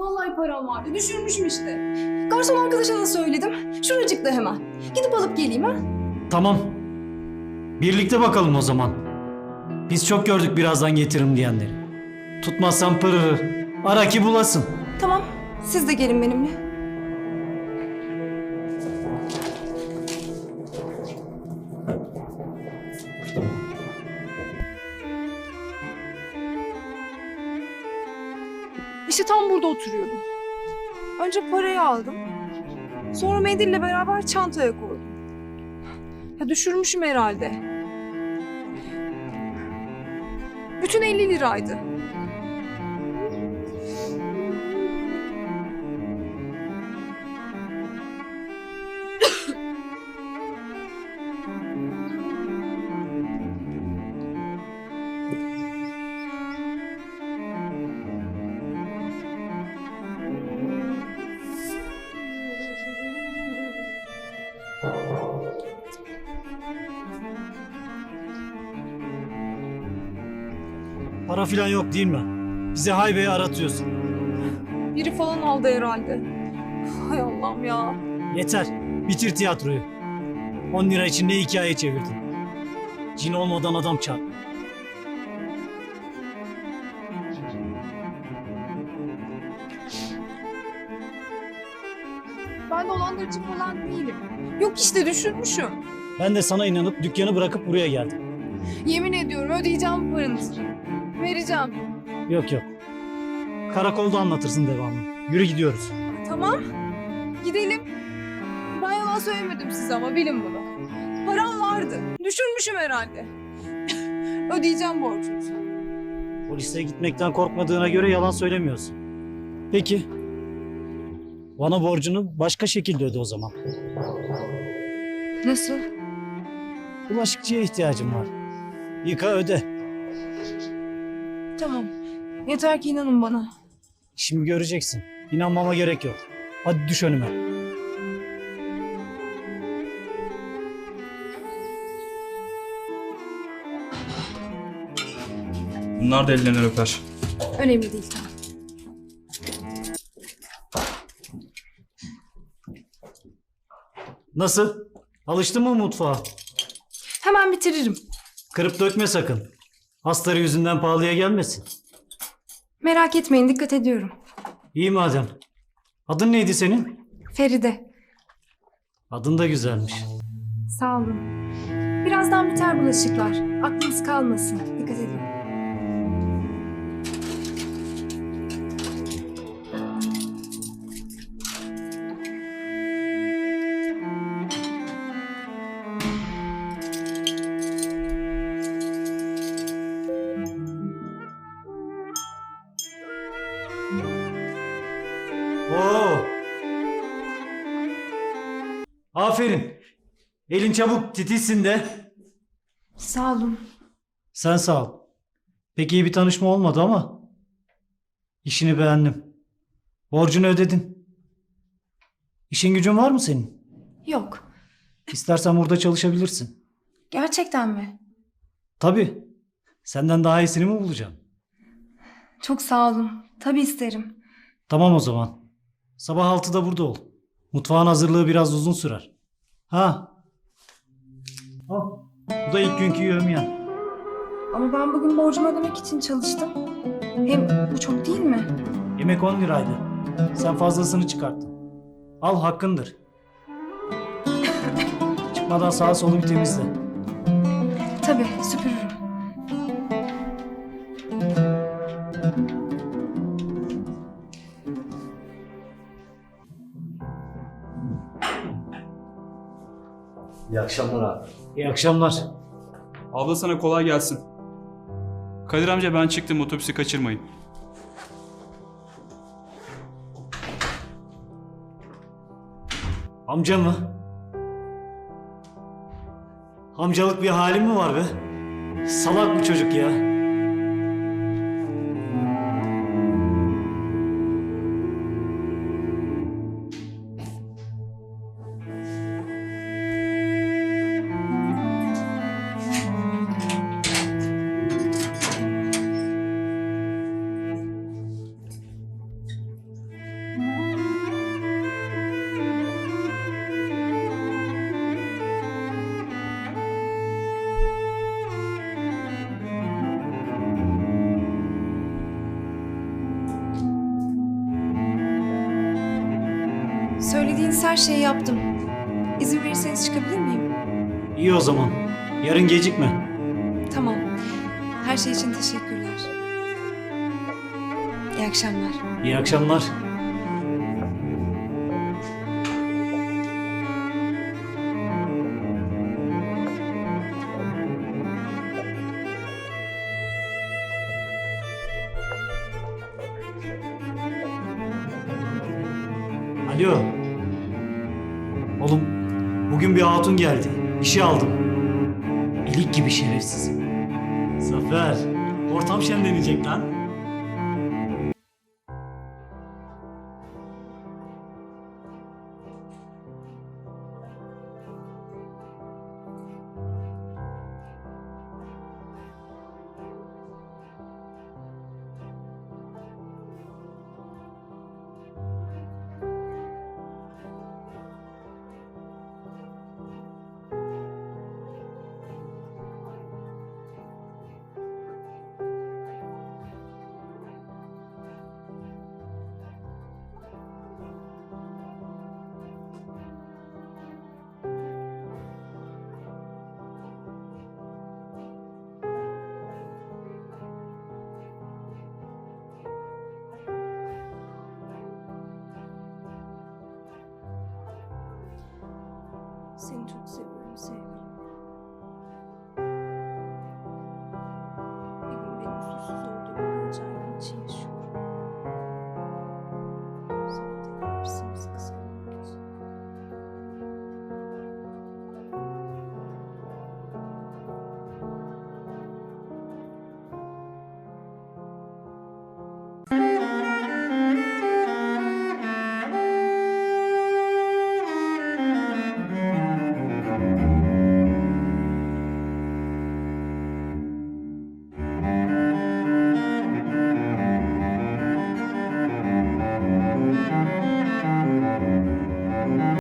Vallahi param vardı. Düşürmüşüm işte. Garson arkadaşa da söyledim. Şuracıkta hemen. Gidip alıp geleyim ha. Tamam. Birlikte bakalım o zaman. Biz çok gördük birazdan getiririm diyenleri. Tutmazsan pırırı. Ara ki bulasın. Tamam. Siz de gelin benimle. İşte tam burada oturuyordum. Önce parayı aldım. Sonra mendille beraber çantaya koydum. Ya düşürmüşüm herhalde. Bütün 50 liraydı. Para filan yok değil mi? Bizi haybeyi aratıyorsun. Biri falan aldı herhalde. Hay Allah'ım ya. Yeter. Bitir tiyatroyu. 10 lira için ne hikaye çevirdin? Cin olmadan adam çarp. Ben dolandırıcı falan değilim. Yok işte düşürmüşüm. Ben de sana inanıp dükkanı bırakıp buraya geldim. Yemin ediyorum ödeyeceğim paranızı. Vereceğim. Yok yok. Karakolda anlatırsın devamını. Yürü gidiyoruz. Tamam. Gidelim. Ben yalan söylemedim size ama bilin bunu. Param vardı. Düşürmüşüm herhalde. ödeyeceğim borcunuzu. Polise gitmekten korkmadığına göre yalan söylemiyorsun. Peki. Bana borcunu başka şekilde öde o zaman. Nasıl? Bulaşıkçıya ihtiyacım var. Yıka öde. Tamam. Yeter ki inanın bana. Şimdi göreceksin. İnanmama gerek yok. Hadi düş önüme. Bunlar da ellerinden öper. Önemli değil tamam. Nasıl? Alıştın mı mutfağa? Hemen bitiririm. Kırıp dökme sakın. Hastaları yüzünden pahalıya gelmesin. Merak etmeyin dikkat ediyorum. İyi madem. Adın neydi senin? Feride. Adın da güzelmiş. Sağ olun. Birazdan biter bulaşıklar. Aklınız kalmasın. Dikkat edin. Aferin. Elin çabuk titizsin de. Sağ olun. Sen sağ ol. Pek iyi bir tanışma olmadı ama işini beğendim. Borcunu ödedin. İşin gücün var mı senin? Yok. İstersen burada çalışabilirsin. Gerçekten mi? Tabii. Senden daha iyisini mi bulacağım? Çok sağ olun. Tabii isterim. Tamam o zaman. Sabah 6'da burada ol. Mutfağın hazırlığı biraz uzun sürer. Ha. Al. Bu da ilk günkü yövmiyen. Ama ben bugün borcumu ödemek için çalıştım. Hem bu çok değil mi? Yemek 10 liraydı. Sen fazlasını çıkarttın. Al hakkındır. Çıkmadan sağa solu bir temizle. Tabii süpürürüm. İyi akşamlar abi. İyi akşamlar. Abla sana kolay gelsin. Kadir amca ben çıktım otobüsü kaçırmayın. Amca mı? Amcalık bir halim mi var be? Salak bu çocuk ya. Söylediğiniz her şeyi yaptım. İzin verirseniz çıkabilir miyim? İyi o zaman. Yarın gecikme. Tamam. Her şey için teşekkürler. İyi akşamlar. İyi akşamlar. Alo. Bugün bir hatun geldi. İşe aldım. İlik gibi şerefsiz. Zafer. Ortam şenlenecek lan. agency